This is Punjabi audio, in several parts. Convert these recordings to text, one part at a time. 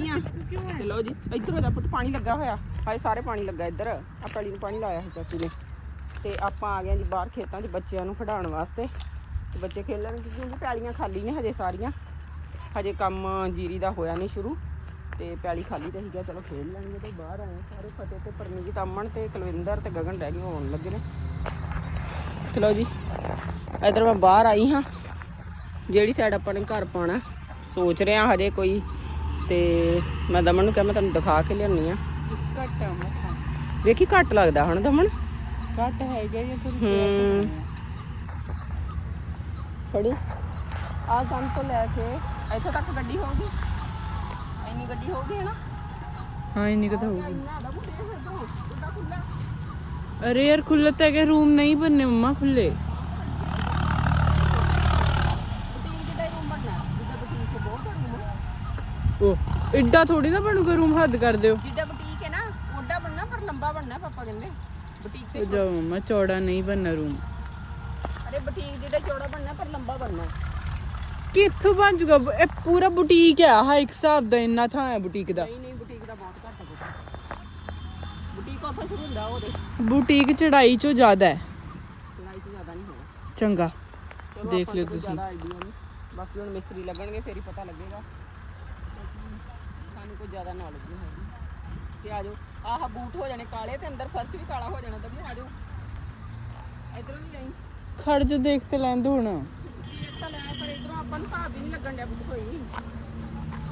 ਗਈ ਤੇ ਲਓ ਜੀ, ਇੱਧਰ ਹੋ ਜਾ ਪੁੱਤ, ਪਾਣੀ ਲੱਗਾ ਹੋਇਆ। ਹਾਏ, ਸਾਰੇ ਪਾਣੀ ਲੱਗਾ ਇੱਧਰ। ਆ ਪੈਲੀ ਨੂੰ ਪਾਣੀ ਲਾਇਆ ਸੀ ਚਾਚੂ ਨੇ। ਤੇ ਆਪਾਂ ਆ ਗਏ ਜੀ ਬਾਹਰ ਖੇਤਾਂ 'ਚ ਬੱਚਿਆਂ ਨੂੰ ਖਿਡਾਉਣ ਵਾਸਤੇ। ਤੇ ਬੱਚੇ ਖੇਲਣਗੇ ਕਿਉਂਕਿ ਪੈਲੀਆਂ ਖਾਲੀ ਨੇ ਹਜੇ ਸਾਰੀਆਂ। ਹਜੇ ਕੰਮ ਜੀਰੀ ਦਾ ਹੋਇਆ ਨਹੀਂ ਸ਼ੁਰੂ। ਤੇ ਪੈਲੀ ਖਾਲੀ ਤੇ ਸੀਗਾ ਚਲੋ ਖੇਡ ਲੈਣਗੇ ਤੇ ਬਾਹਰ ਆਏ ਸਾਰੇ ਫਤਿਹ ਤੇ ਪਰਨੀਤ ਅਮਨ ਤੇ ਕੁਲਵਿੰਦਰ ਤੇ ਗਗਨ ਰਹਿ ਗਏ, ਹੋਣ ਲੱਗੇ ਨੇ। ਚਲੋ ਜੀ, ਇਧਰ ਮੈਂ ਬਾਹਰ ਆਈ ਹਾਂ। ਜਿਹੜੀ ਸਾਈਡ ਆਪਾਂ ਨੇ ਘਰ ਪਾਉਣਾ, ਸੋਚ ਰਿਹਾ ਹਜੇ ਕੋਈ ਤੇ ਮੈਂ ਦਮਨ ਨੂੰ ਕਿਹਾ ਮੈਂ ਤੁਹਾਨੂੰ ਦਿਖਾ ਕੇ ਲਿਆਉਣੀ ਆ ਘੱਟ ਵੇਖੀ ਘੱਟ ਲੱਗਦਾ ਹੁਣ ਦਮਨ? ਘੱਟ ਹੈ ਜਿਹੜੇ ਹੂੰ। ਫੜੀ। ਆ ਕੰਮ ਤੋਂ ਲੈ ਕੇ ਇੱਥੇ ਤੱਕ ਗੱਡੀ ਹੋਊਗੀ ਇੰਨੀ ਗੱਡੀ ਹੋਊਗੀ ਨਾ। ਹਾਂ ਹੋਊਗੀ ਇੰਨਾ ਦਾ ਬੁੱਢੇ ਫਿਰਦਾ ਕਿੱਦਾਂ ਖੁੱਲਾ ਅਰੇ ਯਾਰ ਖੁੱਲੇ ਤਾਂ ਕਿ ਰੂਮ ਨਹੀਂ ਬੰਨੇ ਮੰਮਾ ਖੁੱਲੇ ਬੁਟੀਕ ਜਿੱਡਾ ਰੂਮ ਬਣਨਾ ਜਿੱਦਾਂ ਬੁਟੀਕ ਤੇ ਬਹੁਤ ਰੂਮ ਉਹ ਐਡਾ ਥੋੜੀ ਨਾ ਬਣੂਗਾ ਰੂਮ ਹੱਦ ਕਰ ਦਿਓ। ਜਿੱਦਾਂ ਬੁਟੀਕ ਹੈ ਨਾ ਓਡਾ ਬਣਨਾ ਪਰ ਲੰਬਾ ਬਣਨਾ ਪਾਪਾ ਕਹਿੰਦੇ। ਬੁਟੀਕ ਤੇ ਜਾ ਮੰਮਾ ਚੌੜਾ ਨਹੀਂ ਬੰਨਾ ਰੂਮ ਅਰੇ ਬੁਟੀਕ ਜਿੱਡਾ ਚੌੜਾ ਬਣਨਾ ਪਰ ਲੰਬਾ ਬਣਨਾ ਕਿੱਥੋਂ ਬਣ ਜੂਗਾ? ਇਹ ਪੂਰਾ ਬੁਟੀਕ ਹੈ ਹਾਂ ਇੱਕ ਹਿਸਾਬ ਦਾ ਇੰਨਾ ਥਾਂ ਹੈ ਬੁਟੀਕ ਦਾ। ਨਹੀਂ ਨਹੀਂ ਬੁਟੀਕ ਦਾ ਬਹੁਤ ਘੱਟ ਹੈ। ਬੁਟੀਕ। ਉੱਥੇ ਸ਼ੁਰੂ ਹੁੰਦਾ ਉਹਦੇ। ਬੁਟੀਕ ਚੜਾਈ ਚੋਂ ਜ਼ਿਆਦਾ ਹੈ। ਲੜਾਈ ਤੋਂ ਜ਼ਿਆਦਾ ਨਹੀਂ ਹੋਣਾ ਚੰਗਾ। ਦੇਖ ਆਪਾਂ ਲਿਓ ਤੁਸੀਂ। ਬਾਕੀ ਹੁਣ ਮਿਸਤਰੀ ਲੱਗਣਗੇ ਫੇਰ ਹੀ ਪਤਾ ਲੱਗੇਗਾ। ਕੋਈ ਜ਼ਿਆਦਾ ਨੌਲੇਜ ਨਹੀਂ ਹੈਗੀ। ਤੇ ਆਜੋ ਆਹ ਬੂਟ ਹੋ ਜਾਣੇ ਕਾਲੇ ਤੇ ਅੰਦਰ ਫਰਸ਼ ਵੀ ਕਾਲਾ ਹੋ ਜਾਣਾ ਦਮੂ ਆਜੋ ਇਧਰੋਂ ਨਹੀਂ ਆਈ ਖੜ ਜੋ ਦੇਖ ਤੇ ਲੈਂਦੇ ਹੁਣ। ਇਹ ਤਾਂ ਲੈ ਪਰ ਇਧਰੋਂ ਆਪਾਂ ਨੂੰ ਹਿਸਾਬ ਹੀ ਨਹੀਂ ਲੱਗਣ ਡਿਆ ਬੁੱਤ ਕੋਈ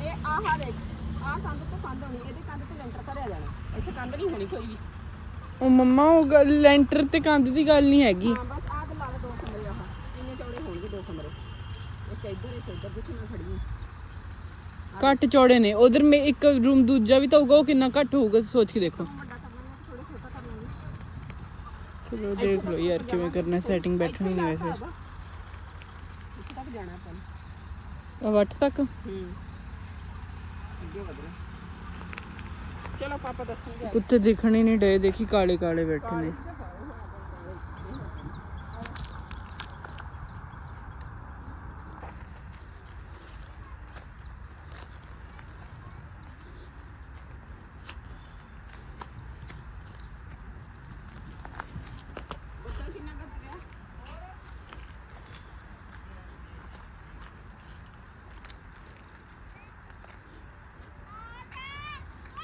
ਇਹ ਆਹ ਦੇਖ ਆਹ ਕੰਧ ਤੋਂ ਕੰਧ ਹੋਣੀ ਇਹਦੇ ਕੰਧ ਤੇ ਲੈਂਟਰ ਭਰਿਆ ਜਾਣਾ। ਇੱਥੇ ਕੰਧ ਨਹੀਂ ਹੋਣੀ ਕੋਈ ਵੀ। ਉਹ ਮੰਮਾ ਉਹ ਲੈਂਟਰ ਤੇ ਕੰਧ ਦੀ ਗੱਲ ਨਹੀਂ ਹੈਗੀ। ਹਾਂ ਬਸ ਆਹ ਤੇ ਲਾ ਲਓ ਦੋ ਕਮਰੇ ਆਹ। ਇੰਨੇ ਚੌੜੇ ਹੋਣਗੇ ਦੋ ਕਮਰੇ। ਇੱਕ ਇੱਧਰ ਇੱਕ ਇੱਧਰ ਜਿੱਥੇ ਮੈਂ ਖੜੀ ਹਾਂ। ਘੱਟ ਚੌੜੇ ਨੇ। ਉਧਰ ਮੇ ਇੱਕ ਰੂਮ ਦੂਜਾ ਵੀ ਤਾਂ ਹੋਊਗਾ ਉਹ ਕਿੰਨਾ ਘੱਟ ਹੋਊਗਾ ਸੋਚ ਕੇ ਦੇਖੋ। ਚਲੋ ਦੇਖ ਲਓ ਯਾਰ ਕਿਵੇਂ ਕਰਨਾ ਸੈਟਿੰਗ ਬੈਠਣੀ ਨਹੀਂ ਵੈਸੇ। ਇੱਥੇ ਤੱਕ ਜਾਣਾ ਆਪਾਂ ਨੇ ਆ ਵੱਟ ਤੱਕ? ਹੂੰ। ਅੱਗੇ ਵਧਣਾ ਚਲੋ ਪਾਪਾ ਦੱਸਣਗੇ। ਕੁੱਤੇ ਦਿਖਣ ਨਹੀਂ ਡਏ ਦੇਖੀ ਕਾਲੇ ਕਾਲੇ ਬੈਠੇ ਨੇ ਬੱਦਲ ਕਿੰਨਾ ਕਰ ਰਿਹਾ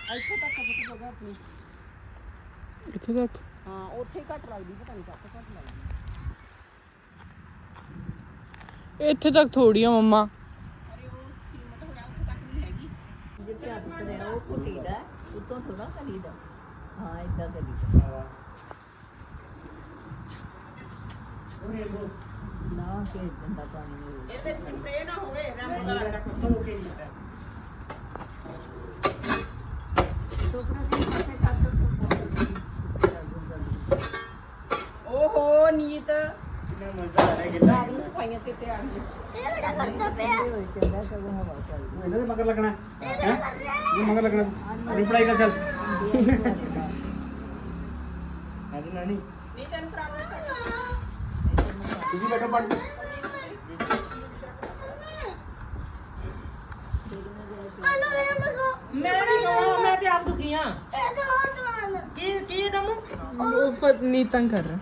ਇੱਥੇ ਤੱਕ ਪਤਾ ਜਗ੍ਹਾ ਆਪਣੀ। ਇੱਥੇ ਤੱਕ? ਹਾਂ ਉੱਥੇ ਹੀ ਘੱਟ ਲੱਗਦੀ ਪਤਾ ਨਹੀਂ ਕੱਟ ਘੱਟ ਲੱਗਦੀ। ਇੱਥੇ ਤੱਕ ਥੋੜੀ ਆ ਮੰਮਾ। ਅਰੇ ਉਹ ਸੀਮਟ ਹੋ ਗਿਆ ਉੱਥੇ ਤੱਕ ਨਹੀਂ ਹੈਗੀ। ਜਿੱਥੇ ਹੱਥ ਤੇ ਉਹ ਕੁੱਟੀਦਾ ਉਤੋਂ ਥੋੜਾ ਕਰੀਦਾ। ਹਾਂ ਇਦਾਂ ਕਰੀਦਾ। ਨਾ ਕੇ ਗੰਦਾ ਪਾਣੀ ਨਹੀਂ ਇਹਦੇ ਵਿੱਚ ਸਪਰੇਅ ਨਾ ਹੋਵੇ ਰੰਗ ਦਾ ਲੱਗਦਾ ਕੁਛ ਟੋਕਰਾ ਦੇ ਪਾਸੇ ਕੱਟ ਓਹੋ ਨੀਤ। ਰਾਤ ਨੂੰ ਸਫਾਈਆਂ ਚੇਤੇ ਆ ਗਈਆਂ ਚੰਗਾ ਸਗੋਂ ਹਵਾ ਚੱਲਦੀ ਇਹਨਾਂ ਦੇ ਮਗਰ ਲੱਗਣਾ ਹੈ। ਇਹ ਮਗਰ ਲੱਗਣਾ ਪੜਾਈ ਕਰ ਚੱਲ। ਅੱਜ ਨਾਨੀ। ਨਹੀਂ ਤੈਨੂੰ ਕਰਾਉਣਾ ਤੁਸੀਂ ਬੈਠੋ ਪੜ ਮੈਂ ਨਹੀਂ ਕਹਾਂ ਮੈਂ ਤੇ ਆਪ ਦੁਖੀ ਆ ਕੀ ਕੀ ਦਮ ਉਹ ਪਤਨੀ ਤੰਗ ਕਰ ਰਹਾ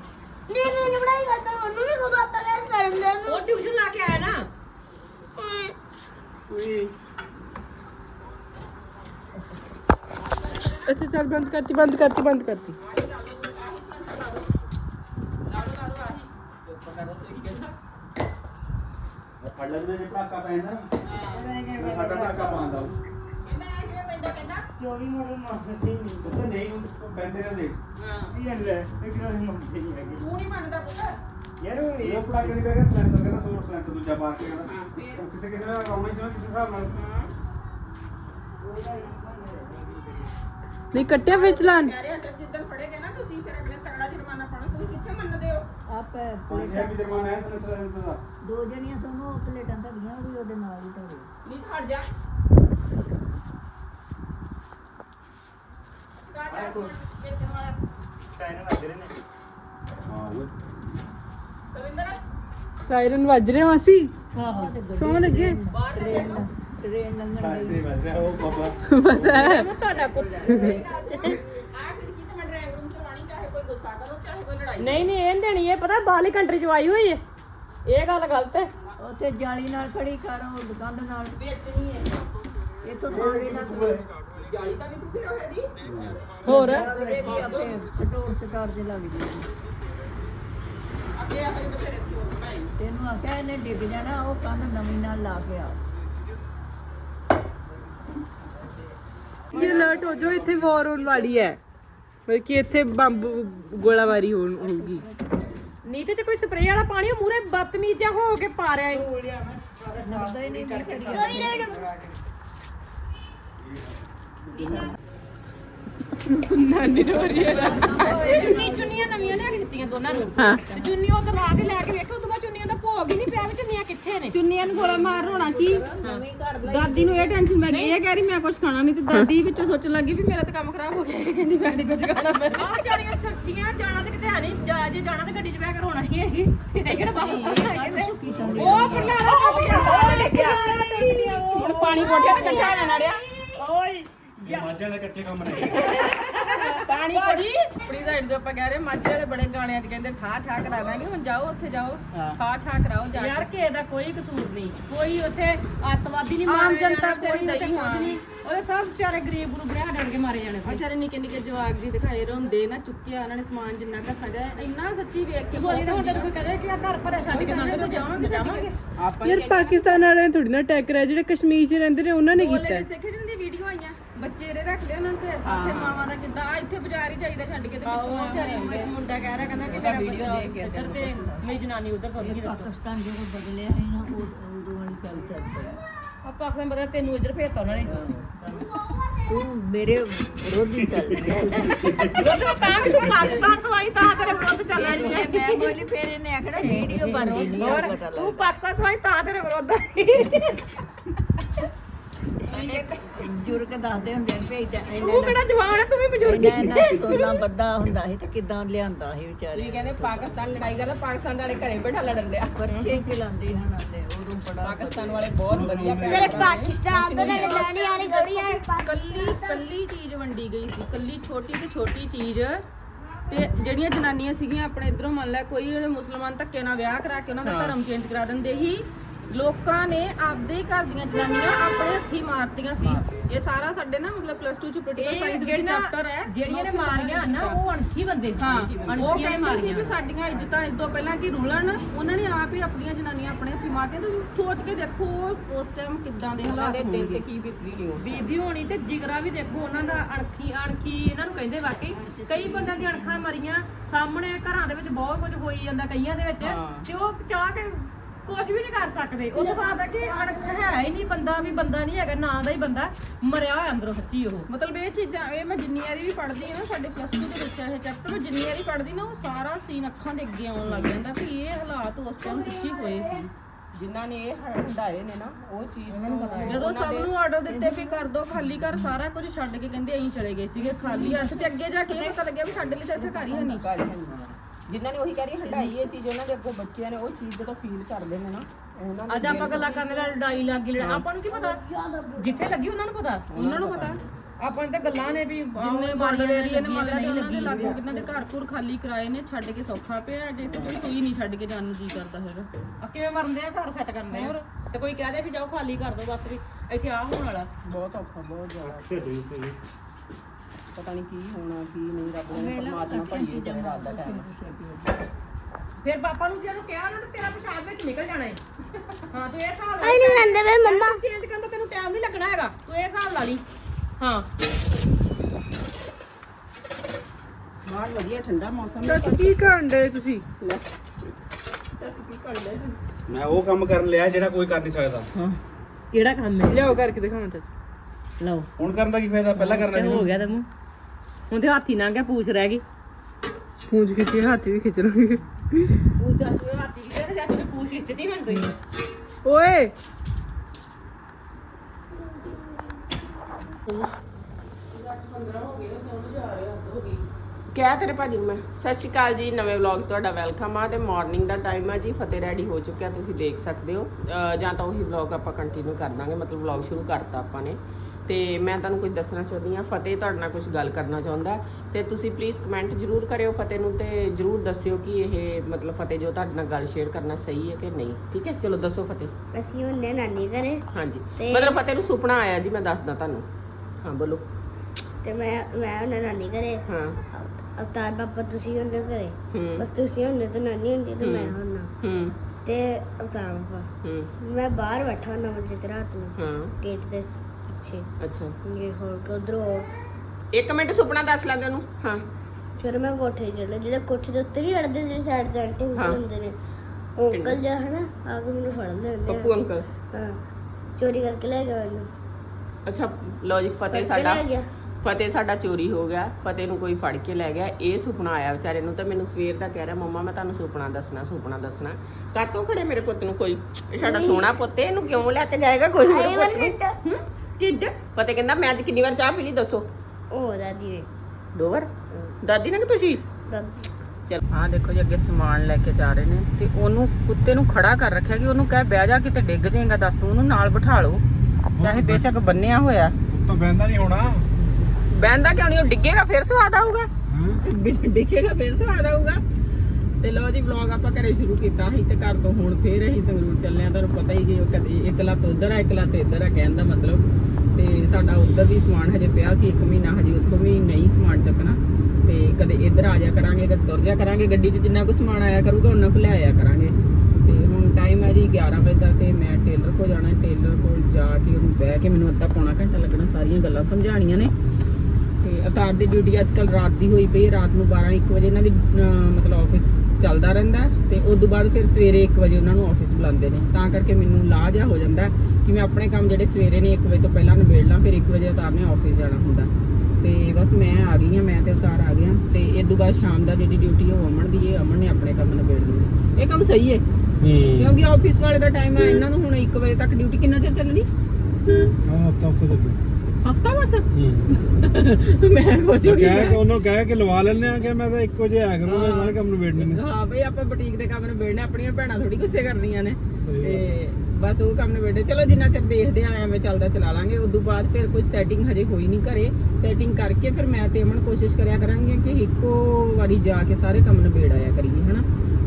ਉਹ ਟਿਊਸ਼ਨ ਲਾ ਕੇ ਆਇਆ ਨਾ ਕੋਈ ਇੱਥੇ ਚੱਲ ਬੰਦ ਕਰਤੀ ਬੰਦ ਕਰਤੀ ਬੰਦ ਕਰਤੀ ਫੜ ਲੈਂਦੇ ਜੇ ਪੜਾਕਾ ਪੈਂਦਾ ਨਾ ਸਾਡਾ ਪੜਾਕਾ ਪਾਉਂਦਾ ਕਹਿੰਦਾ ਇਹ ਕਿਵੇਂ ਪੈਂਦਾ ਕਹਿੰਦਾ 24 ਮੋਡਲ ਮਾਰਦੇ ਨਹੀਂ। ਪਤਾ ਨਹੀਂ ਉਹ ਪੈਂਦੇ ਨੇ ਦੇਖ ਹਾਂ। ਕੀ ਹੈ? ਲੈ ਇਹ ਕਿਹੜਾ ਮੰਨਦੇ ਨਹੀਂ ਹੈਗੇ? ਤੂੰ ਨਹੀਂ ਮੰਨਦਾ ਪੁੱਤ। ਯਾਰ ਉਹ ਇਹ ਪੜਾਕੇ ਨਹੀਂ ਪੈਗਾ ਸੈਂਸਰ ਕਹਿੰਦਾ ਸੋਰ ਸੈਂਸਰ ਦੂਜਾ ਪਾ ਕੇ ਕਹਿੰਦਾ। ਹਾਂ ਫੇਰ? ਉਹ ਕਿਸੇ ਕਿਸੇ ਨਾਲ ਆਉਣਾ ਚਾਹੁੰਦਾ ਕਿਸੇ ਹਿਸਾਬ ਨਾਲ। ਹਾਂ। ਨਹੀਂ ਕੱਟਿਆ ਵਿੱਚ ਲਾਨ ਕਹਿ ਰਿਹਾ ਕਿ ਜਿੱਦਣ ਫੜੇਗੇ ਨਾ ਤੁਸੀਂ ਫਿਰ ਅਗਲੇ ਤਗੜਾ ਜੁਰਮਾਨਾ ਪਾਣਾ ਤੁਸੀਂ ਕਿੱਥੇ ਮੰਨਦੇ ਹੋ? ਆਪ ਇਹ ਵੀ ਜਰਮਾਨਾ ਹੈ ਸੈਂਸਰ ਦਾ ਦੋ ਜਣੀਆਂ ਸਾਨੂੰ ਪਲੇਟਾਂ ਧਰੀਆਂ ਉਹ ਵੀ ਉਹਦੇ ਨਾਲ ਹੀ ਧਰੇ। ਨਹੀਂ ਹਟ ਜਾ ਕਾਜਾ ਵੇਚਣ ਵਾਲਾ ਚਾਈਨਾ ਲੱਗ ਰਹੇ ਨੇ ਹਾਂ ਉਹ ਰਵਿੰਦਰ ਸਾਇਰਨ ਵੱਜ ਰਹੇ ਮਾਸੀ। ਸੌਣ ਲੱਗੇ। ਟ੍ਰੇਨ ਲੰਘਣ ਸਾਡੇ ਗਈ ਵੱਜ ਰਿਹਾ ਤੁਹਾਡਾ ਕੁੱਤਾ ਨਹੀਂ ਨਹੀਂ, ਇਹ ਨੀ ਦੇਣੀ, ਇਹ ਪਤਾ ਬਾਹਰਲੀ ਕੰਟਰੀ ਚ ਆਈ ਹੋਈ ਹੈ ਇਹ ਗੱਲ ਗਲਤ ਹੈ। ਉੱਥੇ ਜਾਲੀ ਨਾਲ ਖੜੀ ਕਰੋ ਦੁਕਾਨ ਨਾਲ। ਵੇਚਣੀ ਹੈ ਇੱਥੋਂ ਥੋੜੀ ਨਾ ਜਾਲੀ ਤਾਂ ਵੀ ਕੁਝ ਹੋਇਆ ਦੀ? ਹੋਰ? ਸਟੋਰ ਸਟਾਰ ਦੇ ਲੱਗ ਜੀ ਅੱਗੇ ਆ ਕੇ ਬਥੇਰੇ ਸਟੋਰ ਬਣਾਏ। ਤੈਨੂੰ ਆਖਿਆ ਇਹਨੇ ਡਿੱਗ ਜਾਣਾ ਉਹ ਕੰਧ ਨਵੀਂ ਨਾਲ ਲਾ ਕੇ ਆ। ਇਹ ਅਲਰਟ ਹੋ ਜਾਓ ਇੱਥੇ ਵਾਰ ਹੋਣ ਵਾਲੀ ਹੈ। ਮਤਲਬ ਕਿ ਇੱਥੇ ਬੰਬ ਗੋਲਾਬਾਰੀ ਹੋਣ ਹੋਊਗੀ। ਨੀਤੇ ਚ ਕੋਈ ਸਪਰੇਅ ਵਾਲਾ ਪਾਣੀ ਉਹ ਮੂਰੇ ਬਦਤਮੀਜ਼ ਜਿਹਾ ਹੋ ਕੇ ਪਾ ਰਿਹਾ ਨਹੀਂ ਨਾਨੀ ਹੋ ਰਹੀ ਹੈ ਚੁੰਨੀ ਚੁੰਨੀਆਂ ਨਵੀਆਂ ਲਿਆ ਕੇ ਦਿੱਤੀਆਂ ਦੋਨਾਂ ਨੂੰ ਹਾਂ ਤੇ ਚੁੰਨੀ ਉਧਰ ਲਾ ਕੇ ਲੈ ਕੇ ਵੇਖੋ ਉਦੋਂ ਬਾਅਦ ਚੁੰਨੀਆਂ ਦਾ ਭੋਗ ਹੀ ਨਹੀਂ ਪਿਆ ਵੀ ਚੁੰਨੀਆਂ ਕਿੱਥੇ ਨੇ ਚੁੰਨੀਆਂ ਨੂੰ ਗੋਲਾ ਮਾਰ ਹੋਣਾ ਕੀ ਦਾਦੀ ਨੂੰ ਇਹ ਟੈਨਸ਼ਨ ਮੈਂ ਇਹ ਕਹਿ ਰਹੀ ਮੈਂ ਕੁਝ ਖਾਣਾ ਨਹੀਂ ਤੇ ਦਾਦੀ ਵਿੱਚੋਂ ਸੋਚਣ ਲੱਗੀ ਵੀ ਮੇਰਾ ਤਾਂ ਕੰਮ ਖਰਾਬ ਹੋ ਗਿਆ ਕਹਿੰਦੀ ਮੈਂ ਨਹੀਂ ਕੁਝ ਖਾਣਾ ਮੈਂ ਆਹ ਵਿਚਾਰੀਆਂ ਸੱਚੀਆਂ ਜਾਣਾ ਤੇ ਕਿਤੇ ਹੈ ਨਹੀਂ ਜਾ- ਜੇ ਜਾਣਾ ਤੇ ਗੱਡੀ 'ਚ ਬਹਿ ਕੇ ਰੋਣਾ ਹੀ ਹੈ ਇਹ ਕਿਹੜਾ ਬਾਹਰ ਸੁੱਕੀ ਚਾਂਦੀ ਉਹ ਟੱਪ ਗਿਆ ਹੁਣ ਪਾਣੀ ਕੋਠੇ ਤੇ ਕੱਚਾ ਨਾ ਨੜਿਆ ਓਏ ਮਾਝਾਂ ਦੇ ਕੱਚੇ ਕੰਮ ਨੇ। ਪਾਣੀ ਕੋਠੀ ਆਪਣੀ ਸਾਈਡ ਦੇ ਆਪਾਂ ਕਹਿ ਰਹੇ ਮਾਝੇ ਵਾਲੇ ਬੜੇ ਗਾਣਿਆਂ 'ਚ ਕਹਿੰਦੇ ਠਾ ਠਾ ਕਰਾ ਦਾਂਗੇ ਹੁਣ ਜਾਓ ਉੱਥੇ ਜਾਓ। ਠਾ ਠਾ ਕਰਾਓ ਜਾ ਯਾਰ ਕਿਸੇ ਦਾ ਕੋਈ ਕਸੂਰ ਨਹੀਂ। ਕੋਈ ਉੱਥੇ ਅੱਤਵਾਦੀ ਨਹੀਂ ਆਮ ਮਾਰਿਆ ਜਨਤਾ ਕੋਈ ਉੱਥੇ ਦਈ, ਕੁਝ ਹਾਂ। ਨਹੀਂ ਉਹਦੇ ਸਭ ਵਿਚਾਰੇ ਗਰੀਬ ਗੁਰੂ ਬਣਾ ਡੜ ਕੇ ਮਾਰੇ ਜਾਣੇ ਵਿਚਾਰੇ ਨਿੱਕੇ ਨਿੱਕੇ ਜਵਾਕ ਜੀ ਦਿਖਾਏ ਰੋਂਦੇ ਨਾ ਚੁੱਕਿਆ ਉਹਨਾਂ ਨੇ ਸਮਾਨ ਜਿੰਨਾ ਕੁ ਖਜਾ ਇੰਨਾ ਸੱਚੀ ਵੇਖ ਕੇ ਸੋਲੀ ਤਾਂ ਹੁਣ ਤੈਨੂੰ ਕੋਈ ਕਹੇ ਕਿ ਆ ਘਰ ਭਰਿਆ ਛੱਡ ਕੇ ਲੰਘ ਜਾਵਾਂਗੇ ਜਾਵਾਂਗੇ? ਆਪਾਂ ਯਾਰ ਪਾਕਿਸਤਾਨ ਵਾਲਿਆਂ ਨੇ ਥੋੜੀ ਨਾ ਅਟੈਕ ਕਰਿਆ ਜਿਹੜੇ ਕਸ਼ਮੀਰ 'ਚ ਰਹਿੰਦੇ ਨੇ ਉਹਨਾਂ ਨੇ ਕੀਤਾ। ਦੇਖੇ ਜਿੰਦੀ ਵੀਡੀਓ ਬੱਚੇ ਇਹਦੇ ਰੱਖ ਲਿਆ ਉਹਨਾਂ ਨੂੰ ਉੱਥੇ ਮਾਵਾਂ ਦਾ ਕਿੱਦਾਂ ਆ ਇੱਥੇ ਬਾਜ਼ਾਰ ਹੀ ਜਾਈਦਾ ਛੱਡ ਕੇ ਤੇ ਪਿੱਛੋਂ ਵਿਚਾਰੇ ਨੂੰ ਇੱਕ ਮੁੰਡਾ ਕਹਿ ਰਿਹਾ ਕਹਿੰਦਾ ਕਿ ਮੇਰਾ ਵੀਡੀਓ ਦੇਖ ਕੇ ਇੱਧਰ ਤੇ ਮੇਰੀ ਜਨਾਨੀ ਉਧਰ ਫਸ ਗਈ ਦੱਸੋ। ਪਾਕਿਸਤਾਨ ਜਦੋਂ ਬਦਲਿਆ ਸੀ ਨਾ ਉਹ ਉਦੋਂ ਵਾਲੀ ਗੱਲ ਚੱਲ ਪਈ। ਆਪਾਂ ਆਖਦੇ ਬਦਲ ਤੈਨੂੰ ਇੱਧਰ ਭੇਜਤਾ ਉਹਨਾਂ ਨੇ। ਤੂੰ ਮੇਰੇ ਵਿਰੋਧੀ ਚੱਲ ਰਹੀ ਹੈ ਉਹ ਤਾਂ ਵੀ ਤੂੰ ਪਾਕਿਸਤਾਨ ਤੋਂ ਆਈ ਤਾਂ ਤੇਰੇ ਵਿਰੁੱਧ ਚੱਲ ਰਹੀ ਹੈ ਮੈਂ ਬੋਲੀ ਫਿਰ ਇਹਨੇ ਆਖਣਾ ਵੀਡੀਓ ਬਣਦੀ ਨਹੀਂ ਆ ਪਤਾ ਤੂੰ ਪਾਕਿਸਤਾਨ ਤੋਂ ਆਈ ਤਾਂ ਤੇਰੇ ਵਿਰੁੱਧ ਆਈ ਜੁਰ ਕੇ ਦੱਸਦੇ ਹੁੰਦੇ ਨੇ ਭੇਜਦਾ ਤੂੰ ਇਹਨੇ ਕਿਹੜਾ ਜਵਾਨ ਹੈ ਤੂੰ ਵੀ ਬਜ਼ੁਰਗ ਇਹਨਾਂ ਇਹਨਾਂ ਸੋਨਾ ਬੱਦਾ ਹੁੰਦਾ ਸੀ ਤੇ ਕਿਦਾਂ ਲਿਆਂਦਾ ਸੀ ਵਿਚਾਰੇ। ਤੁਸੀਂ ਕਹਿੰਦੇ ਪਾਕਿਸਤਾਨ ਲੜਾਈ ਕਰਦਾ ਪਾਕਿਸਤਾਨ ਵਾਲੇ ਘਰੇ ਬੈਠਾ ਲੜਨ ਡਿਆ। ਬੱਚੇ ਚਲਾਉਂਦੇ ਹਨ ਤੇ ਉਦੋਂ ਬੜਾ ਪਾਕਿਸਤਾਨ ਵਾਲੇ ਬਹੁਤ ਵਧੀਆ ਤੇਰੇ ਪਾਕਿਸਤਾਨ ਤੋਂ ਲੈਣੀ ਆਣੀ ਗੜੀਆਂ ਕੱਲੀ ਕੱਲੀ ਚੀਜ਼ ਵੰਡੀ ਗਈ ਸੀ। ਕੱਲੀ ਛੋਟੀ ਤੇ ਛੋਟੀ ਚੀਜ਼। ਤੇ ਜਿਹੜੀਆਂ ਜਨਾਨੀਆਂ ਸੀਗੀਆਂ ਆਪਣੇ ਇਧਰੋਂ ਮੰਨ ਲੈ ਕੋਈ ਜਿਹੜੇ ਮੁਸਲਮਾਨ ਧੱਕੇ ਨਾਲ ਵਿਆਹ ਕਰਾ ਕੇ ਉਹਨਾਂ ਦਾ ਧਰਮ ਚੇਂਜ ਕਰਾ ਦਿੰਦੇ ਸੀ। ਲੋਕਾਂ ਨੇ ਆਪਦੇ ਹੀ ਘਰ ਦੀਆਂ ਜਨਾਨੀਆਂ ਆਪਣੇ ਹੱਥੀ ਮਾਰਤੀਆਂ ਸੀ। ਇਹ ਸਾਰਾ ਸਾਡੇ ਨਾ ਮਤਲਬ ਪਲੱਸ 2 ਚ ਪੋਲੀਟੀਕਲ ਸਾਇੰਸ ਦੇ ਵਿੱਚ ਚੈਪਟਰ ਹੈ ਜਿਹੜੀਆਂ ਨੇ ਮਾਰੀਆਂ ਨਾ ਉਹ ਅਣਖੀ ਬੰਦੇ ਹਾਂ ਉਹ ਕਹਿੰਦੇ ਸੀ ਵੀ ਸਾਡੀਆਂ ਇੱਜ਼ਤਾਂ ਇਦੋਂ ਪਹਿਲਾਂ ਕੀ ਰੁਲਣ ਉਹਨਾਂ ਨੇ ਆਪ ਹੀ ਆਪਣੀਆਂ ਜਨਾਨੀਆਂ ਆਪਣੇ ਹੱਥੀ ਮਾਰਤੀਆਂ ਤੁਸੀਂ ਸੋਚ ਕੇ ਦੇਖੋ ਉਸ ਟਾਈਮ ਕਿੱਦਾਂ ਦੇ ਹਾਲਾਤ ਦਿਲ ਤੇ ਕੀ ਬੀਤਦੀ ਹੋਣੀ ਬੀਬੀ ਹੋਣੀ ਤੇ ਜਿਗਰਾ ਵੀ ਦੇਖੋ ਉਹਨਾਂ ਦਾ ਅਣਖੀ ਅਣਖੀ ਇਹਨਾਂ ਨੂੰ ਕਹਿੰਦੇ ਵਾਕਈ। ਕਈ ਬੰਦਿਆਂ ਦੀਆਂ ਅਣਖਾਂ ਮਰੀਆਂ ਸਾਹਮਣੇ ਘਰਾਂ ਦੇ ਵਿੱਚ ਬਹੁਤ ਕੁਝ ਹੋਈ ਜਾਂਦਾ ਕਈਆਂ ਦੇ ਵਿੱਚ। ਤੇ ਉਹ ਚਾਹ ਕੇ ਕੁਝ ਵੀ ਨਹੀਂ ਕਰ ਸਕਦੇ। ਉਹ ਤੋਂ ਬਾਅਦ ਕਿ ਅਣਖ ਹੈ ਹੀ ਨਹੀਂ ਬੰਦਾ ਵੀ ਬੰਦਾ ਨਹੀਂ ਹੈਗਾ ਨਾਂ ਦਾ ਹੀ ਬੰਦਾ। ਮਰਿਆ ਹੋਇਆ ਅੰਦਰੋਂ ਸੱਚੀ ਉਹ। ਮਤਲਬ ਇਹ ਚੀਜ਼ਾਂ ਇਹ ਮੈਂ ਜਿੰਨੀ ਵਾਰੀ ਵੀ ਪੜ੍ਹਦੀ ਹਾਂ ਨਾ ਸਾਡੇ ਪਲੱਸ 2 ਦੇ ਵਿੱਚ ਇਹ ਚੈਪਟਰ ਮੈਂ ਜਿੰਨੀ ਵਾਰੀ ਪੜ੍ਹਦੀ ਨਾ ਉਹ ਸਾਰਾ ਸੀਨ ਅੱਖਾਂ ਦੇ ਅੱਗੇ ਆਉਣ ਲੱਗ ਜਾਂਦਾ ਵੀ ਇਹ ਹਾਲਾਤ ਉਸ ਟਾਈਮ ਸੱਚੀ ਹੋਏ ਸੀ। ਜਿਨ੍ਹਾਂ ਨੇ ਇਹ ਹੰਡਾਏ ਨੇ ਨਾ ਉਹ ਚੀਜ਼ ਨੂੰ ਪਤਾ ਜਦੋਂ ਸਭ ਨੂੰ ਆਰਡਰ ਦਿੱਤੇ ਵੀ ਕਰ ਦੋ ਖਾਲੀ ਘਰ ਸਾਰਾ ਕੁਝ ਛੱਡ ਕੇ ਕਹਿੰਦੇ ਅਸੀਂ ਚਲੇ ਗਏ ਸੀਗੇ ਖਾਲੀ ਹੱਥ ਤੇ ਅੱਗੇ ਜਾ ਕੇ ਇਹ ਪਤਾ ਲੱਗਿਆ ਵੀ ਸਾਡੇ ਲਈ ਤਾਂ ਇੱਥੇ ਘਰ ਹੀ ਹੈ ਨਹੀਂ। ਜਿਨ੍ਹਾਂ ਨੇ ਉਹੀ ਕਰੀ ਹੰਡਾਈ ਇਹ ਚੀਜ਼ ਉਹਨਾਂ ਦੇ ਅੱਗੋਂ ਬੱਚਿਆਂ ਨੇ ਉਹ ਚੀਜ਼ ਜਦੋਂ ਫੀਲ ਕਰਦੇ ਨੇ ਨਾ ਉਹਨਾਂ ਅੱਜ ਆਪਾਂ ਗੱਲਾਂ ਕਰਨ ਦਾ ਲੜਾਈ ਲੱਗ ਗਈ ਆਪਾਂ ਨੂੰ ਕੀ ਪਤਾ? ਜਿੱਥੇ ਲੱਗੀ ਉਹਨਾਂ ਨੂੰ ਪਤਾ? ਉਹਨਾਂ ਨੂੰ ਪਤਾ। ਆਪਾਂ ਨੇ ਤਾਂ ਗੱਲਾਂ ਨੇ ਵੀ ਜਿੰਨੇ ਬਾਰਡਰ ਏਰੀਆ ਨੇ ਮੰਨ ਲਿਆ ਉਹਨਾਂ ਦੇ ਲਾਗੂ ਕਿੰਨਾਂ ਦੇ ਘਰ ਘੁਰ ਖਾਲੀ ਕਰਾਏ ਨੇ ਛੱਡ ਕੇ ਸੌਖਾ ਪਿਆ ਜੇ ਇੱਥੇ ਕੋਈ ਸੂਈ ਨਹੀਂ ਛੱਡ ਕੇ ਜਾਣ ਨੂੰ ਜੀ ਕਰਦਾ ਹੈਗਾ। ਆ ਕਿਵੇਂ ਮਰਦੇ ਆ ਘਰ ਸੈੱਟ ਕਰਨੇ ਆ? ਤੇ ਕੋਈ ਕਹਦੇ ਵੀ ਜਾਓ ਖਾਲੀ ਕਰ ਦੋ ਬਸ ਵੀ ਇੱਥੇ ਆ ਹੋਣ ਵਾਲਾ। ਬਹੁਤ ਔਖਾ ਬਹੁਤ ਜ਼ਿਆਦਾ। ਪਤਾ ਨਹੀਂ ਕੀ ਹੋਣਾ ਕੀ ਨਹੀਂ ਰੱਬ ਨੇ ਪਰਮਾਤਮਾ ਭੜੀਏ ਜਿਹੜੇ ਰਾਤ ਦਾ ਟਾਈਮ ਫਿਰ ਪਾਪਾ ਨੂੰ ਜਦੋਂ ਕਿਹਾ ਨਾ ਤੇ ਤੇਰਾ ਪਿਸ਼ਾਬ ਵਿੱਚ ਨਿਕਲ ਜਾਣਾ ਹੈ ਹਾਂ ਤੂੰ ਇਹ ਹਿਸਾਬ ਲਾ ਆਈ ਨਹੀਂ ਰਹਿੰਦੇ ਵੇ ਮੰਮਾ। ਚੇਂਜ ਕਰਨ ਦਾ ਤੈਨੂੰ ਟਾਈਮ ਨਹੀਂ ਲੱਗਣਾ ਹੈਗਾ। ਤੂੰ ਇਹ ਹਿਸਾਬ ਲਾ ਲਈ। ਹਾਂ। ਬਾਹਰ ਵਧੀਆ ਠੰਡਾ ਮੌਸਮ ਚਾਚੂ ਕੀ ਕਰਨ ਦੇ ਤੁਸੀਂ? ਮੈਂ ਉਹ ਕੰਮ ਕਰਨ ਲਿਆ ਜਿਹੜਾ ਕੋਈ ਕਰ ਨਹੀਂ ਸਕਦਾ। ਕਿਹੜਾ ਕੰਮ ਹੈ? ਲਿਆਓ ਕਰਕੇ ਦਿਖਾਵਾਂ ਚਾਚੂ। ਲਓ। ਹੁਣ ਕਰਨ ਦਾ ਕੀ ਫਾਇਦਾ? ਪਹਿਲਾਂ ਕਰਨਾ ਹੋ ਗਿਆ ਤੈਨੂੰ ਤੇ ਹਾਥੀ ਲੰਘ ਗਿਆ ਪੂਛ ਰਹਿ ਗਈ? ਪੂੰਝ ਖਿੱਚੀ ਹੱਥ ਵੀ ਖਿੱਚ ਲਾਂਗੇ। ਪੂਛ ਚਾਚੂ ਦੇ ਹਾਥੀ ਕਿਤੇ ਤੇ ਚਾਚੂ ਨੇ ਪੂਛ ਖਿੱਚਦੀ ਤੁਸੀਂ ਓਏ! ਕਿਹਾ ਤੇਰੇ ਭਾਜੀ ਨੂੰ ਮੈਂ? ਸਤਿ ਸ਼੍ਰੀ ਅਕਾਲ ਜੀ ਨਵੇਂ ਵਲੌਗ ਤੁਹਾਡਾ ਵੈਲਕਮ ਆ ਤੇ ਮਾਰਨਿੰਗ ਦਾ ਟਾਈਮ ਆ ਜੀ ਫਤਿਹ ਰੈਡੀ ਹੋ ਚੁੱਕਿਆ ਤੁਸੀਂ ਦੇਖ ਸਕਦੇ ਹੋ। ਅਹ ਜਾਂ ਤਾਂ ਉਹੀ ਵਲੌਗ ਆਪਾਂ ਕੰਟੀਨਿਊ ਕਰ ਦਾਂਗੇ ਮਤਲਬ ਵਲੌਗ ਸ਼ੁਰੂ ਕਰਤਾ ਆਪਾਂ ਨੇ। ਤੇ ਮੈਂ ਤੁਹਾਨੂੰ ਕੁਝ ਦੱਸਣਾ ਚਾਹੁੰਦੀ ਆ ਫਤਿਹ ਤੁਹਾਡੇ ਨਾਲ ਕੁਝ ਗੱਲ ਕਰਨਾ ਚਾਹੁੰਦਾ ਹੈ। ਤੇ ਤੁਸੀਂ ਪਲੀਜ਼ ਕਮੈਂਟ ਜਰੂਰ ਕਰਿਓ ਫਤਿਹ ਨੂੰ ਤੇ ਜਰੂਰ ਦੱਸਿਓ ਕਿ ਇਹ ਮਤਲਬ ਫਤਿਹ ਜੋ ਤੁਹਾਡੇ ਨਾਲ ਗੱਲ ਸ਼ੇਅਰ ਕਰਨਾ ਸਹੀ ਹੈ ਕਿ ਨਹੀਂ। ਠੀਕ ਹੈ? ਚਲੋ ਦੱਸੋ ਫਤਿਹ। ਅਸੀਂ ਹੁੰਨੇ ਨਾਨੀ ਘਰੇ। ਹਾਂਜੀ। ਤੇ- ਮਤਲਬ ਫਤਿਹ ਨੂੰ ਸੁਪਨਾ ਆਇਆ ਜੀ ਮੈਂ ਦੱਸਦਾ ਤੁਹਾਨੂੰ। ਹਾਂ ਬੋਲੋ। ਤੇ ਮੈਂ ਮੈਂ ਹੁੰਨੇ ਨਾਨੀ ਘਰੇ। ਹਾਂ। ਅਵ- ਅਵਤਾਰ ਪਾਪਾ ਤੁਸੀਂ ਹੁੰਨੇ ਘਰੇ? ਹੂੰ। ਬਸ ਤੁਸੀਂ ਹੁੰਨੇ ਤੇ ਨਾਨੀ ਹੁੰਦੀ ਤੇ ਮੈਂ ਹੁੰਨਾ। ਹੂੰ। ਤੇ ਅਵਤਾਰ ਪਾਪਾ ਹੂੰ। ਮੈਂ ਬਾਹਰ ਬੈਠਾ ਹੁੰਨਾ ਮੰਜੇ ਤੇ ਰਾਤ ਨੂੰ। ਹਾਂ। ਗੇਟ ਦੇ ਸ- ਪਿੱਛੇ। ਅੱਛਾ। ਗੇਟ ਖੋਲ ਕੇ ਉਧਰੋਂ ਇੱਕ ਮਿੰਟ ਸੁਪਨਾ ਦੱਸ ਲੈਂਦੇ ਉਹਨੂੰ। ਹਾਂ। ਫਿਰ ਮੈਂ ਕੋਠੇ ਚੜ੍ਹ ਜਿਹੜੇ ਕੋਠੇ ਦੇ ਉੱਤੇ ਨਹੀਂ ਅੜਦੇ ਜਿਹੜੇ ਸਾਈਡ ਤੇ ਆਂਟੀ ਹਾਂ। ਹੁੰਦੇ ਨੇ। ਉਹ ਅੰਕਲ ਜਿਹਾ ਹੈ ਨਾ ਆ ਕੇ ਮੈਨੂੰ ਫੜ ਲੈਂਦੇ ਪੱਪੂ ਅੰਕਲ। ਹਾਂ। ਚੋਰੀ ਕਰਕੇ ਲੈ ਗਿਆ ਮੈਨੂੰ। ਅੱਛਾ ਲਓ ਜੀ ਫੜ ਫਤਿਹ ਕੇ ਸਾਡਾ ਲੈ ਗਿਆ। ਫਤਿਹ ਸਾਡਾ ਚੋਰੀ ਹੋ ਗਿਆ। ਫਤਿਹ ਨੂੰ ਕੋਈ ਫੜ ਕੇ ਲੈ ਗਿਆ। ਇਹ ਸੁਪਨਾ ਆਇਆ ਵਿਚਾਰੇ ਨੂੰ ਤਾਂ ਮੈਨੂੰ ਸਵੇਰ ਦਾ ਕਹਿ ਰਿਹਾ ਮੰਮਾ ਮੈਂ ਤੁਹਾਨੂੰ ਸੁਪਨਾ ਦੱਸਣਾ ਸੁਪਨਾ ਦੱਸਣਾ। ਕਾਤੋਂ ਖੜੇ ਮੇਰੇ ਪੁੱਤ ਨੂੰ ਕੋਈ? ਇਹ ਸਾਡਾ ਸੋਹਣਾ ਪੁੱਤ ਹੈ, ਇਹਨੂੰ ਕਿਉਂ ਲੈ ਕੇ ਜਾਏਗਾ ਕੋਈ ਮੇਰੇ ਪੁੱਤ ਨੂੰ? ਹੂੰ? ਢਿੱਡ। ਫਤਿਹ ਕਹਿੰਦਾ ਮੈਂ ਅੱਜ ਕਿੰਨੀ ਵਾਰ ਚਾਹ ਪੀ ਲਈ ਦੱਸੋ। ਉਹ ਦਾਦੀ ਨੇ। ਦੋ ਵਾਰ? ਦਾਦੀ ਨੇ ਕਿ ਤੁਸੀਂ? ਦਾਦੀ। ਚਲ ਹਾਂ ਦੇਖੋ ਜੀ ਅੱਗੇ ਸਮਾਨ ਲੈ ਕੇ ਜਾ ਰਹੇ ਨੇ ਤੇ ਉਹਨੂੰ ਕੁੱਤੇ ਨੂੰ ਖੜਾ ਕਰ ਰੱਖਿਆ ਕਿ ਉਹਨੂੰ ਕਹਿ ਬਹਿ ਜਾ ਕਿਤੇ ਡਿੱਗ ਜਾਏਗਾ ਦੱਸ ਤੂੰ ਉਹਨੂੰ ਨਾਲ ਬਿਠਾ ਲਓ। ਚਾਹੇ ਬੇਸ਼ੱਕ ਬੰਨਿਆ ਹੋਇਆ। ਤਾਂ ਬੈਂਦਾ ਨਹੀਂ ਹੋਣਾ। ਬਹਿੰਦਾ ਕਿਉਂ ਨਹੀਂ? ਉਹ ਡਿੱਗੇਗਾ ਫਿਰ ਸਵਾਦ ਆਊਗਾ। ਡਿੱਗੇਗਾ ਫਿਰ ਸਵਾਦ ਆਊਗਾ। ਤੇ ਲਓ ਜੀ ਵਲੌਗ ਆਪਾਂ ਘਰੇ ਸ਼ੁਰੂ ਕੀਤਾ ਸੀ ਤੇ ਘਰ ਤੋਂ ਹੁਣ ਫੇਰ ਅਸੀਂ ਸੰਗਰੂਰ ਚੱਲੇ ਆ ਤੁਹਾਨੂੰ ਪਤਾ ਹੀ ਕਿ ਕਦੇ ਇੱਕ ਲੱਤ ਉਧਰ ਆ ਇੱਕ ਲੱਤ ਇੱਧਰ ਆ ਕਹਿਣ ਦਾ ਮਤਲਬ। ਤੇ ਸਾਡਾ ਉਧਰ ਵੀ ਸਮਾਨ ਹਜੇ ਪਿਆ ਸੀ, ਇੱਕ ਮਹੀਨਾ ਹਜੇ ਉੱਥੋਂ ਵੀ ਨਹੀਂ ਸਮਾਨ ਚੱਕਣਾ। ਤੇ ਕਦੇ ਇੱਧਰ ਆ ਜਾ ਕਰਾਂਗੇ, ਕਦੇ ਤੁਰ ਜਾ ਕਰਾਂਗੇ, ਗੱਡੀ 'ਚ ਜਿੰਨਾ ਕੁ ਸਮਾਨ ਆਇਆ ਕਰੂਗਾ ਉਹਨਾਂ ਕੁ ਲੈ ਆਇਆ ਕਰਾਂਗੇ। ਤੇ ਹੁਣ ਟਾਈਮ ਹੈ ਜੀ 11 ਵਜੇ ਦਾ ਤੇ ਮੈਂ ਟੇਲਰ ਕੋਲ ਜਾਣਾ, ਟੇਲਰ ਕੋਲ ਜਾ ਕੇ ਉਹਨੂੰ ਬਹਿ ਕੇ ਮੈਨੂੰ ਅੱਧਾ ਪੌਣਾ ਘੰਟਾ ਲੱਗਣਾ, ਸਾਰੀਆਂ ਗੱਲਾਂ ਸਮਝਾਉਣੀਆਂ ਨੇ। ਅਵਤਾਰ ਦੀ ਡਿਊਟੀ ਅੱਜ ਕੱਲ ਰਾਤ ਦੀ ਹੋਈ ਪਈ ਹੈ ਰਾਤ ਨੂੰ 12 1 ਵਜੇ ਇਹਨਾਂ ਦੀ ਮਤਲਬ ਆਫਿਸ ਚੱਲਦਾ ਰਹਿੰਦਾ ਤੇ ਉਸ ਤੋਂ ਬਾਅਦ ਫਿਰ ਸਵੇਰੇ 1 ਵਜੇ ਉਹਨਾਂ ਨੂੰ ਆਫਿਸ ਬੁਲਾਉਂਦੇ ਨੇ। ਤਾਂ ਕਰਕੇ ਮੈਨੂੰ ਲਾਹ ਜਾ ਹੋ ਜਾਂਦਾ ਕਿ ਮੈਂ ਆਪਣੇ ਕੰਮ ਜਿਹੜੇ ਸਵੇਰੇ ਨੇ 1 ਵਜੇ ਤੋਂ ਪਹਿਲਾਂ ਨਿਬੇੜ ਲਾਂ ਫਿਰ 1 ਵਜੇ ਅਵਤਾਰ ਨੇ ਆਫਿਸ ਜਾਣਾ ਹੁੰਦਾ ਤੇ ਬਸ ਮੈਂ ਆ ਗਈ ਹਾਂ ਮੈਂ ਤੇ ਅਵਤਾਰ ਆ ਹਾਂ ਤੇ ਇਸ ਤੋਂ ਬਾਅਦ ਸ਼ਾਮ ਦਾ ਜਿਹੜੀ ਡਿਊਟੀ ਉਹ ਅਮਨ ਦੀ ਹੈ ਅਮਨ ਨੇ ਆਪਣੇ ਕੰਮ ਨਿਬੇੜ ਲਏ। ਇਹ ਕੰਮ ਸਹੀ ਹੈ ਕਿਉਂਕਿ ਆਫਿਸ ਵਾਲੇ ਦਾ ਟਾਈਮ ਹੈ ਇਹਨਾਂ ਨੂੰ ਹੁਣ 1 ਵਜੇ ਤੱਕ ਡਿਊਟੀ ਕਿੰਨਾ ਚਿਰ ਚੱਲਣੀ? ਹਾਂ ਹਫਤਾ ਹਫਤਾ ਹਫਤਾ ਬਸ? ਹੂੰ। ਮੈਂ ਕੁਝ ਹੋ ਕਹਿ ਗਿਆ ਕੇ ਉਹਨੂੰ ਕਹਿ ਕੇ ਲਵਾ ਲੈਣੇ ਆ ਕਿ ਮੈਂ ਤਾਂ ਇੱਕ ਵਜੇ ਆਇਆ ਕਰੂੰਗਾ ਸਾਰੇ ਕੰਮ ਨੂੰ ਵੇੜਨੇ ਨੇ। ਹਾਂ ਬਈ ਆਪਾਂ ਬੁਟੀਕ ਦੇ ਕੰਮ ਨੂੰ ਵੇੜਨੇ ਆਪਣੀਆਂ ਭੈਣਾਂ ਥੋੜੀ ਗੁੱਸੇ ਕਰਨੀਆਂ ਨੇ। ਤੇ ਬਸ ਉਹ ਕੰਮ ਨੂੰ ਵੇੜੇ ਚਲੋ ਜਿੰਨਾ ਚਿਰ ਦੇਖਦੇ ਆਂ ਐਵੇਂ ਚੱਲਦਾ ਚਲਾ ਲਾਂਗੇ। ਉਦੋਂ ਬਾਅਦ ਫਿਰ ਕੁਝ ਸੈਟਿੰਗ ਹਜੇ ਹੋਈ ਨਹੀਂ ਘਰੇ। ਸੈਟਿੰਗ ਕਰਕੇ ਫਿਰ ਮੈਂ ਤੇ ਅਮਨ ਕੋਸ਼ਿਸ਼ ਕਰਿਆ ਕਰਾਂਗੇ ਕਿ ਇੱਕੋ ਵਾਰੀ ਜਾ ਕੇ ਸਾਰੇ ਕੰਮ ਨਿਬੇੜ ਆਇਆ ਕਰੀਏ ਹਨਾ?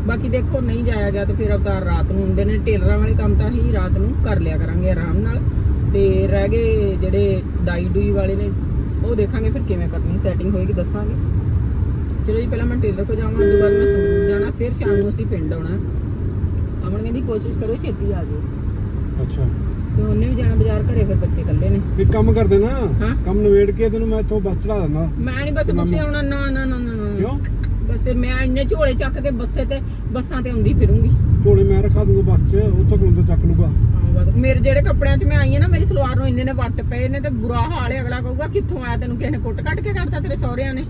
ਬਾਕੀ ਦੇਖੋ ਨਹੀਂ ਜਾਇਆ ਗਿਆ ਤਾਂ ਫਿਰ ਅਵਤਾਰ ਰਾਤ ਨੂੰ ਹੁੰਦੇ ਨੇ। ਟੇਲਰਾਂ ਵਾਲੇ ਕੰਮ ਤਾਂ ਹੀ ਰਾਤ ਨੂੰ ਕਰ ਲਿਆ ਕਰਾਂਗੇ ਆਰਾਮ ਨਾਲ। ਤੇ ਰਹਿ ਗਏ ਜਿਹੜੇ ਡਾਈ ਡੂਈ ਵਾਲੇ ਨੇ ਉਹ ਦੇਖਾਂਗੇ ਫਿਰ ਕਿਵੇਂ ਕਰਨੀ ਸੈਟਿੰਗ ਹੋਏਗੀ ਦੱਸਾਂਗੇ। ਚਲੋ ਜੀ ਪਹਿਲਾਂ ਮੈਂ ਟੇਲਰ ਕੋ ਜਾਵਾਂ ਉਸ ਤੋਂ ਬਾਅਦ ਮੈਂ ਸੰਗਰੂਰ ਜਾਣਾ ਫਿਰ ਸ਼ਾਮ ਨੂੰ ਅਸੀਂ ਪਿੰਡ ਆਉਣਾ। ਅਮਨ ਕਹਿੰਦੀ ਕੋਸ਼ਿਸ਼ ਕਰੋ ਛੇਤੀ ਆ ਜਾਓ। ਅੱਛਾ। ਤੇ ਉਹਨੇ ਵੀ ਜਾਣਾ ਬਾਜ਼ਾਰ ਘਰੇ ਫਿਰ ਬੱਚੇ ਇਕੱਲੇ ਨੇ। ਇੱਕ ਕੰਮ ਕਰਦੇ ਨਾ। ਹਾਂ। ਕੰਮ ਨਵੇੜ ਕੇ ਤੈਨੂੰ ਮੈਂ ਇੱਥੋਂ ਬੱਸ ਚੜਾ ਦਿੰਦਾ। ਮੈਂ ਨਹੀਂ ਬਸ ਬੱਸੇ ਆਉਣਾ। ਨਾ ਨਾ ਨਾ ਨਾ ਨਾ। ਕਿਉਂ? ਬਸ ਮੈਂ ਇੰਨੇ ਝੋਲੇ ਚੱਕ ਕੇ ਬੱਸੇ ਤੇ ਬੱਸਾਂ ਤੇ ਆਉਂਦੀ ਫਿਰੂੰਗੀ। ਝੋਲੇ ਮੈਂ ਰਖਾ ਦੂੰਗਾ ਬੱਸ 'ਚ ਉੱਥੋਂ ਕੋਲ ਤੋਂ ਚੱਕ ਲੂਗਾ ਹਾਂ ਬਸ ਮੇਰੇ ਜਿਹੜੇ ਕੱਪੜਿਆਂ 'ਚ ਮੈਂ ਆਈ ਆ ਨਾ ਮੇਰੀ ਸਲਵਾਰ ਨੂੰ ਇੰਨੇ ਨੇ ਵੱਟ ਪਏ ਨੇ ਤੇ ਬੁਰਾ ਹਾਲ ਹੈ ਅਗਲਾ ਕਹੂਗਾ ਕਿੱਥੋਂ ਆਇਆ ਤੈਨੂੰ ਕਿਸੇ ਨੇ ਕੁੱਟ ਕੱਟ ਕੇ ਕੱਢਤਾ ਤੇਰੇ ਸਹੁਰਿਆਂ ਨੇ?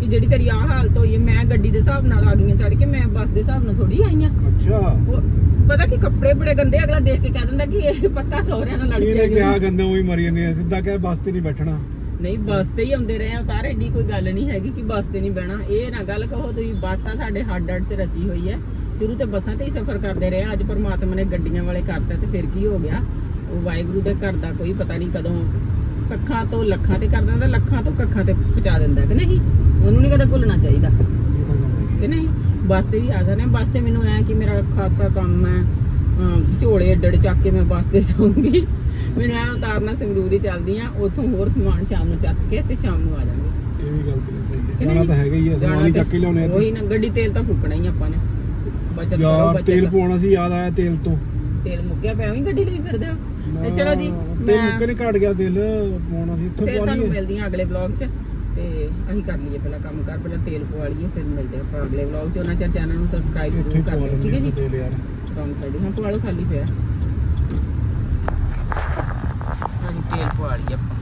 ਕਿ ਜਿਹੜੀ ਤੇਰੀ ਆਹ ਹਾਲਤ ਹੋਈ ਹੈ ਮੈਂ ਗੱਡੀ ਦੇ ਹਿਸਾਬ ਨਾਲ ਆ ਗਈਆਂ ਚੜ ਕੇ ਮੈਂ ਬੱਸ ਦੇ ਹਿਸਾਬ ਨਾਲ ਥੋੜੀ ਆਈ ਆ। ਅੱਛਾ। ਪਤਾ ਕਿ ਕੱਪੜੇ ਬੜੇ ਗੰਦੇ ਅਗਲਾ ਦੇਖ ਕੇ ਕਹਿ ਦਿੰਦਾ ਕਿ ਇਹ ਪੱਕਾ ਸਹੁਰਿਆਂ ਨਾਲ ਲੜ ਕੇ ਇਹਨੇ ਆਈ ਕਿਹਾ। ਗੰਦੇ ਉਹੀ ਮਰੀ ਜਾਂਦੇ ਆ ਸਿੱਧਾ ਕਹਿ ਬੱਸ ਤੇ ਨਹੀਂ ਬੈਠਣਾ। ਨਹੀਂ ਬੱਸ ਤੇ ਹੀ ਆਉਂਦੇ ਰਹੇ ਆ ਉਤਾਰ ਏਡੀ ਕੋਈ ਗੱਲ ਨਹੀਂ ਹੈਗੀ ਕਿ ਬੱਸ ਤੇ ਨਹੀਂ ਬਹਿਣਾ। ਇਹ ਨਾ ਗੱਲ ਕਹੋ ਤੁਸੀਂ ਬੱਸ ਤਾਂ ਸਾਡੇ ਹੱਡ ਹੱਡ 'ਚ ਰਚੀ ਹੋਈ ਹੈ। ਸ਼ੁਰੂ ਤੇ ਬੱਸਾਂ ਤੇ ਹੀ ਸਫ਼ਰ ਕਰਦੇ ਰਹੇ। ਅੱਜ ਪਰਮਾਤਮਾ ਨੇ ਗੱਡੀਆਂ ਵਾਲੇ ਕਰਤਾ ਤੇ ਫਿਰ ਕੀ ਹੋ ਗਿਆ? ਉਹ ਵਾਹਿਗੁਰੂ ਦੇ ਘਰ ਦਾ ਕੋਈ ਪਤਾ ਨਹੀਂ ਕਦੋਂ ਕੱਖਾਂ ਤੋਂ ਲੱਖਾਂ ਤੇ ਕਰ ਦਿੰਦਾ ਲੱਖਾਂ ਤੋਂ ਕੱਖਾਂ ਤੇ ਪਹੁੰਚਾ ਦਿੰਦਾ ਕਿ ਨਹੀਂ? ਉਹਨੂੰ ਨਹੀਂ ਕਦੇ ਭੁੱਲਣਾ ਚਾਹੀਦਾ। ਤਾਂ ਕਿ ਨਹੀਂ? ਬੱਸ ਤੇ ਵੀ ਆ ਜਾਣਾ ਬੱਸ ਤੇ ਮੈਨੂੰ ਐ ਕਿ ਮੇਰਾ ਖਾਸਾ ਕੰਮ ਹੈ। ਝੋਲੇ ਏਡੜ ਚੱਕ ਕੇ ਮੈਂ ਬੱਸ ਤੇ ਜਾਊਂਗੀ। ਮੈਨੂੰ ਐ ਉਤਾਰਨਾ ਸੰਗਰੂਰੀ ਚੱਲਦੀ ਆ ਉੱਥੋਂ ਹੋਰ ਸਮਾਨ ਸ਼ਾਮ ਨੂੰ ਚੱਕ ਕੇ ਤੇ ਸ਼ਾਮ ਨੂੰ ਆ ਜਾਵਾਂਗੇ ਇਹ ਵੀ ਗੱਲ ਤੇਰੀ ਸਹੀ ਹੈ। ਜਾਣਾ? ਤਾਂ ਹੈਗਾ ਹੀ ਆ ਸਮਾਨ ਹੀ ਚੱਕ ਕੇ ਲਿਆਉਣੇ ਆ ਉਹੀ ਨਾ ਗੱਡੀ ਤੇਲ ਤਾਂ ਫੂਕਣਾ ਹੀ ਆਪਾਂ ਨੇ। ਬਚਤ ਕਰੋ ਯਾਰ ਤੇਲ ਬਚਤ ਪਵਾਉਣਾ ਸੀ ਯਾਦ ਆਇਆ ਤੇਲ ਤੋਂ। ਤੇਲ ਮੁੱਕਿਆ ਪਿਆ ਵੀ ਗੱਡੀ ਲਈ ਫਿਰਦੇ ਹੋ। ਤੇ ਚਲੋ ਜੀ ਤੇ ਮੈਂ ਮੁੱਕੇ ਨਹੀਂ ਘਟ ਗਿਆ ਤੇਲ ਪਵਾਉਣਾ ਸੀ ਇੱਥੋਂ ਫਿਰ ਪਵਾ ਤੁਹਾਨੂੰ ਲਈਏ। ਮਿਲਦੀਆਂ ਅਗਲੇ ਵਲੌਗ 'ਚ ਤੇ ਅਸੀਂ ਕਰ ਲਈਏ ਪਹਿਲਾਂ ਕੰਮ ਕਰ ਪਹਿਲਾਂ ਤੇਲ ਪਵਾ ਲਈਏ ਫਿਰ ਮਿਲਦੇ ਆਪਾਂ ਅਗਲੇ ਵਲੌਗ 'ਚ। ਉਹਨਾਂ ਚਿਰ ਚੈਨਲ ਨੂੰ ਸਬਸਕ੍ਰਾਈਬ ਇੱਥੇ ਜ਼ਰੂਰ ਕਰ ਪਵਾ ਲਿਓ ਠੀਕ ਹੈ ਲੈਂਦੇ ਜੀ ਤੇਲ ਯਾਰ। ਰੌਂਗ ਸਾਈਡ ਹਾਂ ਪਵਾ ਲਓ ਖਾਲੀ ਪਿਆ। ਹਾਂਜੀ ਤੇਲ ਪਵਾ ਲਈਏ ਆਪਾਂ।